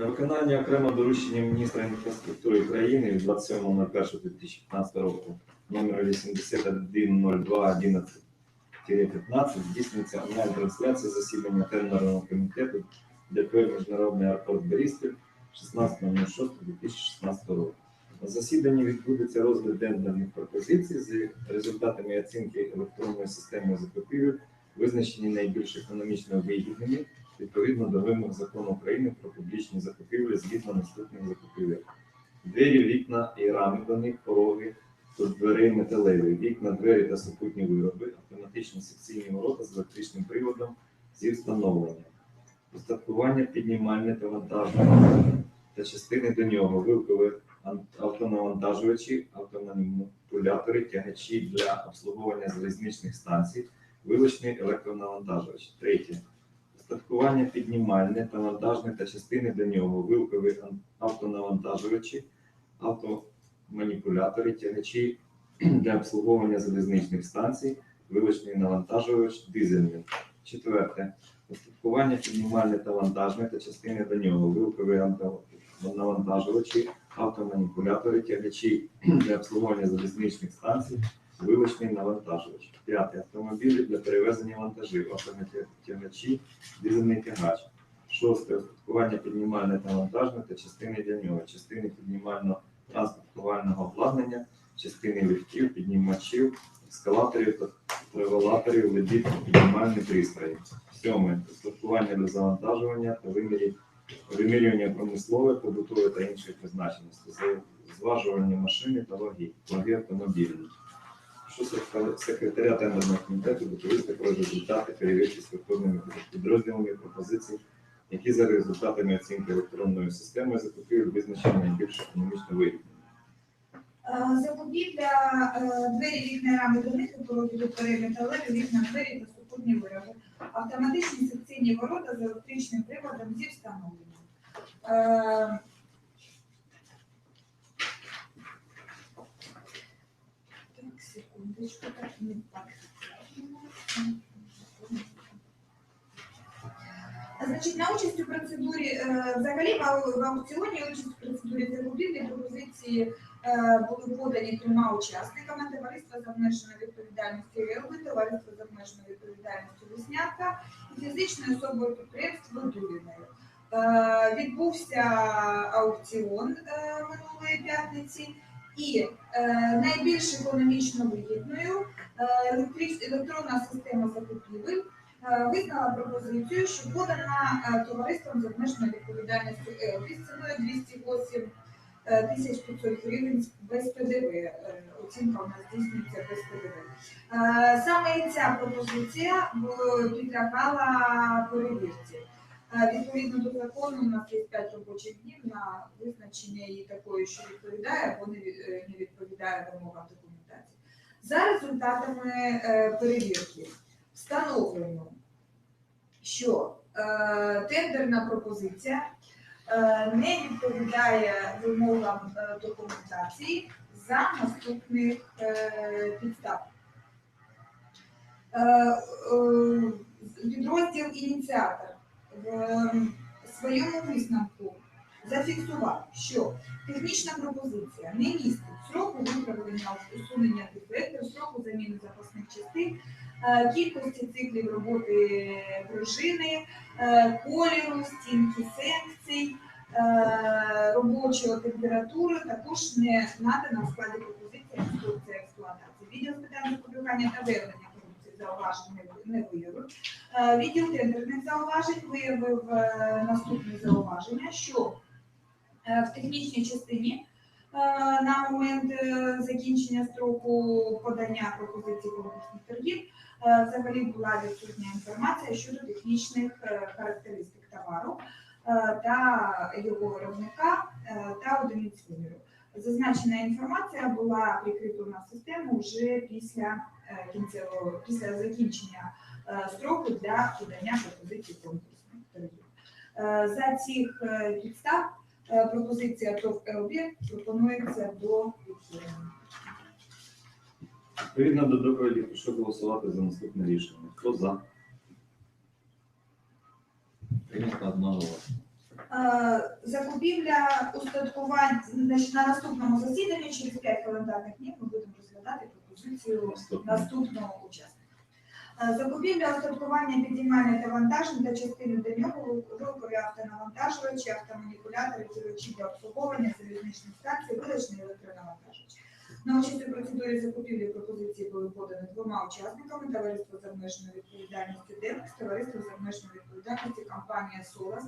На виконання окремо доручення міністра інфраструктури України від 27.01.2015 року номер 810211-15 здійснюється онлайн-трансляція засідання тендерного комітету ДП Міжнародний аеропорт Бориспіль 16.06.2016 року. На засіданні відбудеться розгляд тендерних пропозицій з результатами оцінки електронної системи закупівель, визначені найбільш економічно вигідними відповідно до вимог закону України про публічні закупівлі згідно наступних закупівель. Двері, вікна і рами до них, пороги, до дверей металеві, вікна, двері та супутні вироби, автоматичні секційні ворота з електричним приводом зі встановленням, устаткування піднімальне та вантажне та частини до нього, вилкові автонавантажувачі, автоманіпулятори, тягачі для обслуговування залізничних станцій, вилучний електронавантажувач. Третє. Устаткування піднімальне та вантажне та частини до нього, вилкові автонавантажувачі, автоманіпулятори, тягачі для обслуговування залізничних станцій, вилучний навантажувач, дизельний. Четверте. Устаткування піднімальне та вантажне та частини до нього, вилкові навантажувачі, автоманіпулятори, тягачі для обслуговування залізничних станцій, вилучний навантажувач. П'яте. Автомобілі для перевезення вантажів, автоматягачі, дизельний тягач. Шосте. Устаткування піднімальне та вантажне та частини для нього, частини піднімального транспортувального обладнання, частини ліфтів, піднімачів, ескалаторів та тревелаторів, лебід та піднімальні пристрої. Сьоме. Устаткування для завантажування та вимірів вимірювання промислове, побутове та іншої призначеності, зважування машини та ваги, ваги автомобільні. Що секретаря тендерного комітету доповісти про результати перевірки структурними підрозділами пропозицій, які за результатами оцінки електронної системи закупівель визначені найбільш економічно вигідними. Е, Закупівля е, двері вікна рами до них пороги до металеві вікна двері та супутні вироби. Автоматичні секційні ворота з електричним приводом зі встановленням. Е, Так, секундочку, так не так. Значить, на участь у процедурі, е, взагалі в аукціоні участь у процедурі закупівлі пропозиції е, були подані трьома учасниками товариства з обмеженою відповідальністю РЕЛБИ, товариство з обмеженою відповідальністю Веснятка і фізичною особою підприємство Дуліною. Е, Відбувся аукціон минулої п'ятниці, і е, найбільш економічно вигідною е, електронна система закупівель е, визнала пропозицію, що подана товариством з обмеженою відповідальністю з ціною 208 е, 1500 гривень без ПДВ. Оцінка у нас здійснюється без ПДВ. Саме ця пропозиція підлягала перевірці. Відповідно до закону, у нас є 5 робочих днів на визначення її такої, що відповідає або не е, відповідає вимогам документації. За результатами е, перевірки встановлено, що е, тендерна пропозиція не відповідає вимогам документації за наступних підстав. Підрозділ ініціатор в е, своєму висновку зафіксував, що технічна пропозиція не містить сроку виправлення усунення дефектів, сроку заміни запасних частин, е, кількості циклів роботи пружини, е, кольору, стінки секцій, е, робочої температури, також не надана в складі пропозиції інструкція експлуатації. Відділ з питань запобігання та корупції зауважень не- виявив. Е, Відділ тендерних зауважень виявив е, наступне зауваження, що е, в технічній частині на момент закінчення строку подання пропозиції конкурсних торгів взагалі була відсутня інформація щодо технічних характеристик товару та його виробника та одиниць виміру. Зазначена інформація була прикрита на систему вже після кінцевого після закінчення е, строку для подання пропозицій конкурсних торгів. Е, За цих е, підстав е, пропозиція ТОВ ЛБ пропонується до відхилення. Відповідно до доповіді, прошу голосувати за наступне рішення. Хто за? Прийнято одного. Е, Закупівля устаткувань на наступному засіданні через 5 календарних днів ми будемо розглядати Наступне. наступного учасника. Е, Закупівля підіймальних та вантажень та частини до нього рухові автонавантажувачі, автоманіпулятори, керуючі для обслуговування залізничних станцій, вилучний електронавантажувач. На участь процедурі закупівлі пропозиції були подані двома учасниками товариство з обмеженою відповідальністю «Демекс», товариство з обмеженою відповідальністю компанія «Солас».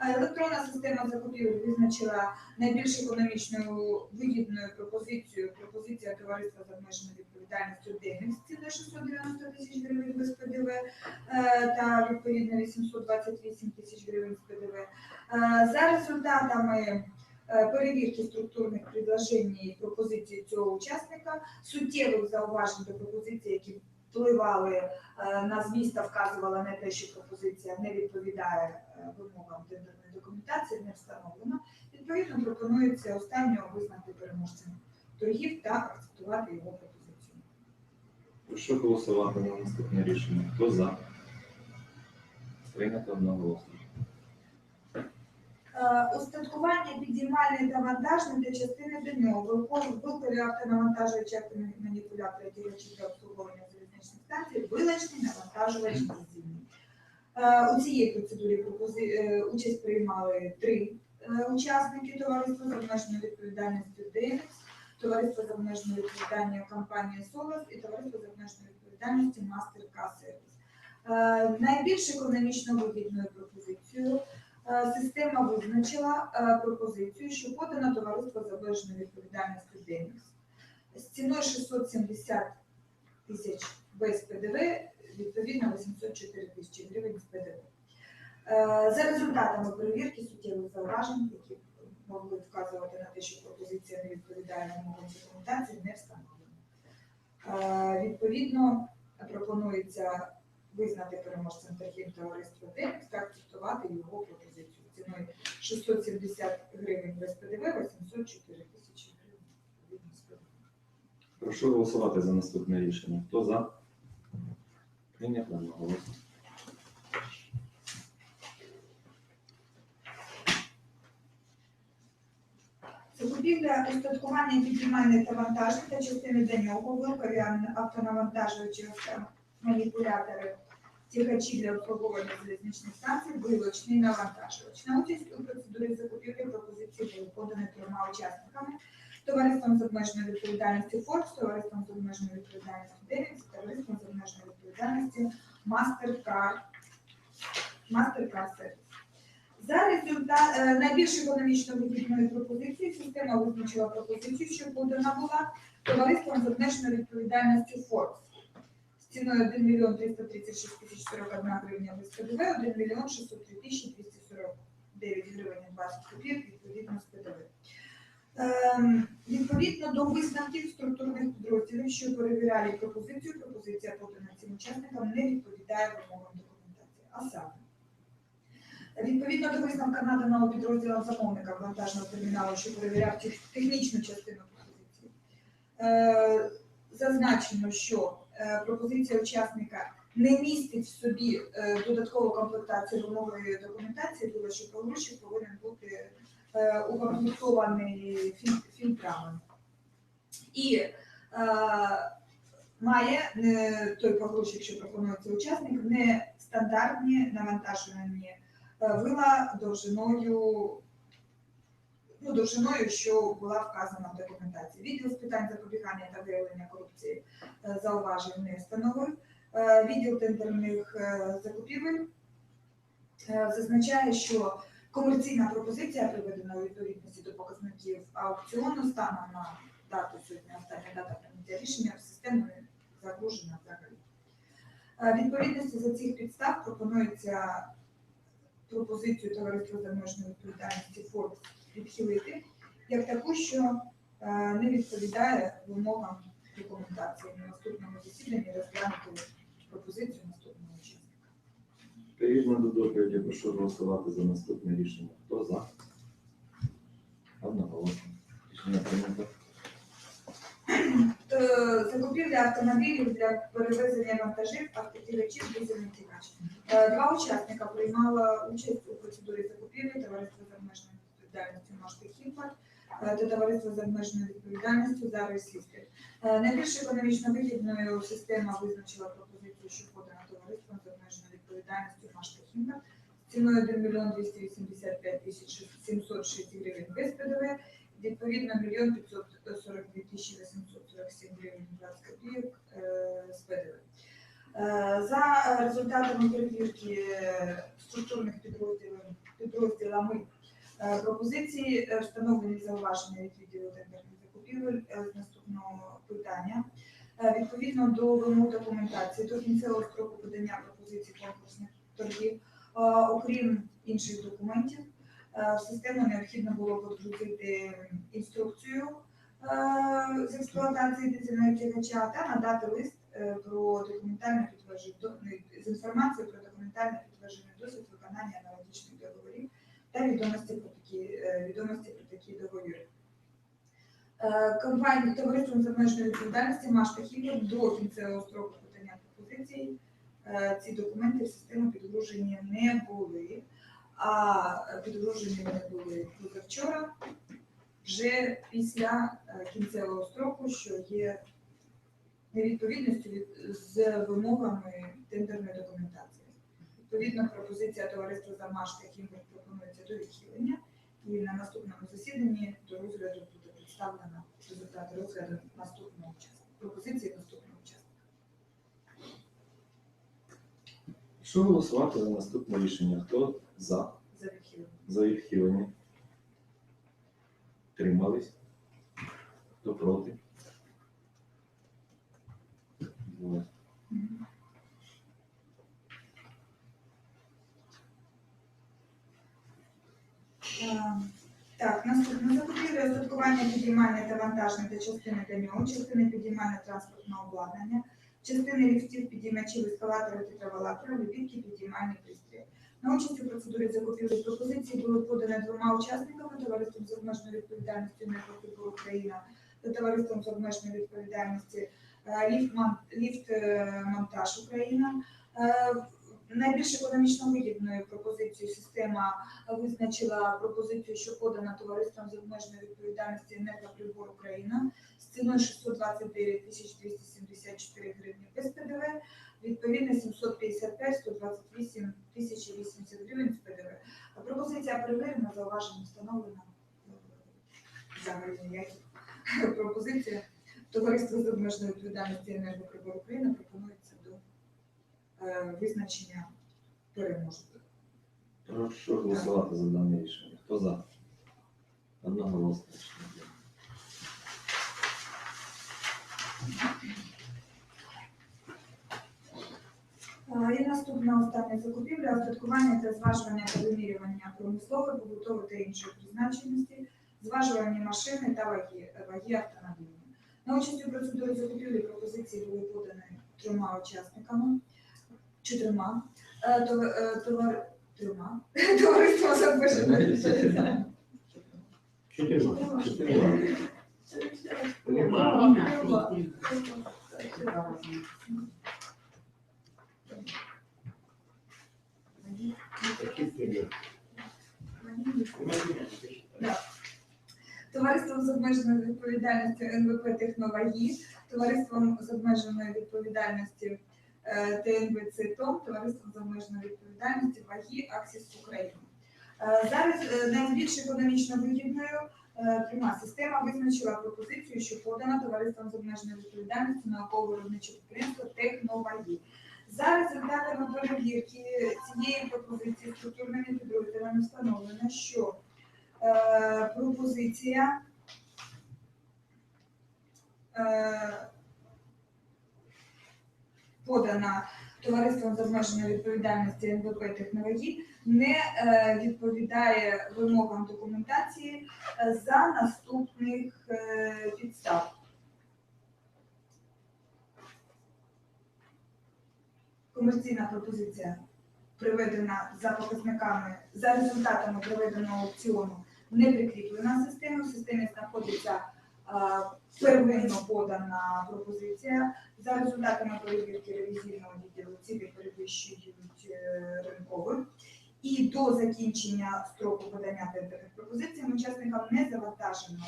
Е, Електронна система закупівель визначила найбільш економічною вигідною пропозицією пропозиція товариства з обмеженою відповідальністю «Демекс» ціною 690 тисяч гривень без ПДВ е, та відповідно 828 тисяч гривень з ПДВ. Е, За результатами перевірки структурних предложень і пропозицій цього учасника, суттєвих зауважень до пропозицій, які впливали е, на зміст та вказували на те, що пропозиція не відповідає е, вимогам тендерної документації, не встановлено. Відповідно, пропонується останнього визнати переможцем торгів та акцептувати його пропозицію. Прошу голосувати на наступне рішення. Хто за? Прийнято одноголосно. Е, Устаткування підіймальної та вантажної та частини до нього, вилкові автонавантажувачі, автоманіпулятори, ділячі для обслуговування залізничних станцій, вилачний навантажувач дизельний. Е, У цій процедурі е, участь приймали три учасники товариства з обмеженою відповідальністю «Денекс», товариство з обмеженою відповідальністю компанія «Солос» і товариство з обмеженою відповідальністю «Мастерка Сервіс». Найбільш економічно вигідною пропозицією Система визначила е, пропозицію, що подана товариство з обмеженою відповідальністю з ціною 670 тисяч без ПДВ, відповідно 804 тисячі гривень з ПДВ. Е, За результатами перевірки суттєвих зауважень, які могли вказувати на те, що пропозиція не відповідає вимогам документації, не встановлено. Е, Відповідно, пропонується визнати переможцем торгів товариства Демікс та акцептувати його пропозицію ціною 670 гривень без ПДВ, 804 тисячі гривень. Прошу голосувати за наступне рішення. Хто за? Прийнято одноголосно. Закупівля устаткування підіймальних та вантажних та частини до нього, вилкові автонавантажувачі, маніпулятори, тягачі для обслуговування залізничних станцій, вилочний навантажувач. На участь у процедурі закупівлі пропозиції були подані трьома учасниками. Товариством з обмеженою відповідальністю Форбс, товариством з обмеженою відповідальністю Девікс, товариством з обмеженою відповідальністю Мастеркар. Мастеркар Сервіс. За результат е, найбільш економічно вигідної пропозиції система визначила пропозицію, що подана була товариством з обмеженою відповідальністю з ціною 1 мільйон 336 тисяч 41 гривня без ПДВ, 1 мільйон 603 тисячі 249 гривень 20 копійок відповідно з ПДВ. Ем, Відповідно до висновків структурних підрозділів, що перевіряли пропозицію, пропозиція подана цим учасникам не відповідає вимогам документації. А саме, Відповідно до висновка наданого підрозділом замовника вантажного терміналу, що перевіряв тех- технічну частину пропозиції, е, зазначено, що пропозиція учасника не містить в собі е, додаткову комплектацію вимогової документації, тому що погрузчик повинен бути е, укомплектований фільтрами. І е, має е, той погрузчик, що пропонується учасник, не стандартні навантажувані е, вила довжиною, ну, довжиною, що була вказана в документації. Відділ з питань запобігання та виявлення корупції е, зауважень не встановив. Е, Відділ тендерних е, закупівель зазначає, що комерційна пропозиція приведена у відповідності до показників аукціону станом на дату сьогодні, остання дата прийняття рішення в систему не загружена взагалі. Відповідності за цих підстав пропонується пропозицію товариства з обмеженою відповідальності Forbes відхилити як таку, що е, не відповідає вимогам документації на наступному засіданні розглянути пропозицію наступного учасника. Відповідно до доповіді, прошу голосувати за наступне рішення. Хто за? Одноголосно. Рішення прийнято. Е, закупівля автомобілів для перевезення вантажів, автотягачів, дизельних тягач. Е, Два учасника приймали участь у процедурі закупівлі товариство з обмеженою відповідальністю «Машти Хімпорт» е, та товариство з обмеженою відповідальністю «Зараз Сістер». Е, Найбільш економічно вигідною система визначила пропозицію, що подана товариством з обмеженою відповідальністю «Машти Хімпорт» ціною 1 мільйон 285 тисяч 706 гривень без ПДВ, відповідно 1 мільйон 542 тисячі 847 гривень 20 копійок е, з ПДВ. За результатами перевірки структурних підрозділів підрозділами пропозиції е, встановлені зауваження від відділу тендерних закупівель е, з наступного питання. Е, Відповідно до вимог документації до кінцевого строку подання пропозицій конкурсних торгів, е, окрім інших документів, е, в систему необхідно було підгрузити інструкцію е, з експлуатації дизельного тягача та надати лист е, про документальне підтвердження з інформацією про документальне підтвердження досвід виконання аналогічних договорів та відомості про такі е, відомості про такі договори. Е, Компанії товариством з обмеженою відповідальності Машка Хімія до кінцевого строку подання пропозицій е, ці документи в систему підгружені не були, а підгружені вони були позавчора, вже після кінцевого строку, що є невідповідністю від- з вимогами тендерної документації. Відповідно, пропозиція товариства Замашка Хімбер пропонується до відхилення, і на наступному засіданні до розгляду буде представлена результати розгляду наступного учасника. Пропозиції наступного учасника. Що голосувати за наступне рішення? Хто за? За відхилення. За відхилення? Тримались? Хто проти? Двоє. Е, Так, наступне закупівля устаткування підіймальне та вантажне та частини для нього, частини підіймальне транспортного обладнання, частини ліфтів, підіймачів, ескалаторів, тетравалаторів, вибітки, підіймальні пристрої. На участь у процедурі закупівлі пропозиції були подані двома учасниками товариством з обмеженою відповідальністю «Енергокультура Україна» та товариством з обмеженою відповідальності е, «Ліфт е, Монтаж Україна». Найбільш економічно вигідною пропозицією система визначила пропозицію, що подана товариством з обмеженою відповідальністю «Енергоприбор Україна» з ціною 629 тисяч 274 гривні без ПДВ, відповідно 755 128 тисяч 80 гривень з ПДВ. Пропозиція перевірена, зауваження встановлена. Взагалі ніяких пропозиція. Товариство з обмеженою відповідальністю «Енергоприбор Україна» пропонується визначення переможців. Прошу голосувати за дане рішення. Хто за? Одноголосно. Е, І наступна остання закупівля, остаткування та зважування та вимірювання промислової, побутової та іншої призначеності, зважування машини та ваги, ваги автомобіля. На участь у процедурі закупівлі пропозиції були подані трьома учасниками, чотирма, Е, товар- е, трьома, товариство з обмеженою відповідальністю. Чотирма. Товариством з обмеженою відповідальністю НВП Техновагі, товариством з обмеженою відповідальністю ТНВЦ ТОМ, товариством з обмеженою відповідальністю Вагі Аксіс Україна. Е, Зараз е, найбільш економічно вигідною е, пряма система визначила пропозицію, що подана товариством з обмеженою відповідальністю науково-виробниче підприємство Техновагі. За результатами перевірки цієї пропозиції структурними підрозділами встановлено, що е, пропозиція е, подана товариством з обмеженою відповідальності НВП технологій не е, відповідає вимогам документації е, за наступних е, підстав. Комерційна пропозиція приведена за показниками, за результатами проведеного аукціону не прикріплена система. В системі знаходиться Первинно подана пропозиція. За результатами перевірки ревізійного відділу ціни перевищують е, ринкових. І до закінчення строку подання тендерних пропозицій учасникам не завантажено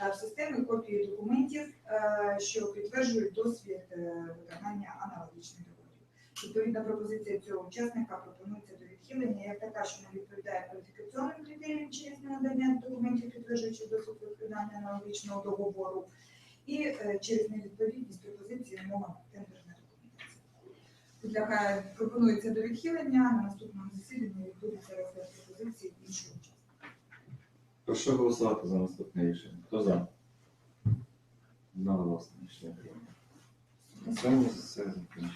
е, в системи копії документів, е, що підтверджують досвід виконання аналогічних договорів. Відповідна пропозиція цього учасника пропонується до відхилення як така, що не відповідає кваліфікаційним критеріям через ненадання документів, підтверджуючи досвід виконання аналогічного договору, і е, через невідповідність пропозиції вимогам тендерної. Підлягає пропонується до відхилення на наступному засіданні відбудеться розгляд пропозиції іншого учасника. Прошу голосувати за наступне рішення. Хто за? Одноголосно рішення прийнято. На цьому все закінчено.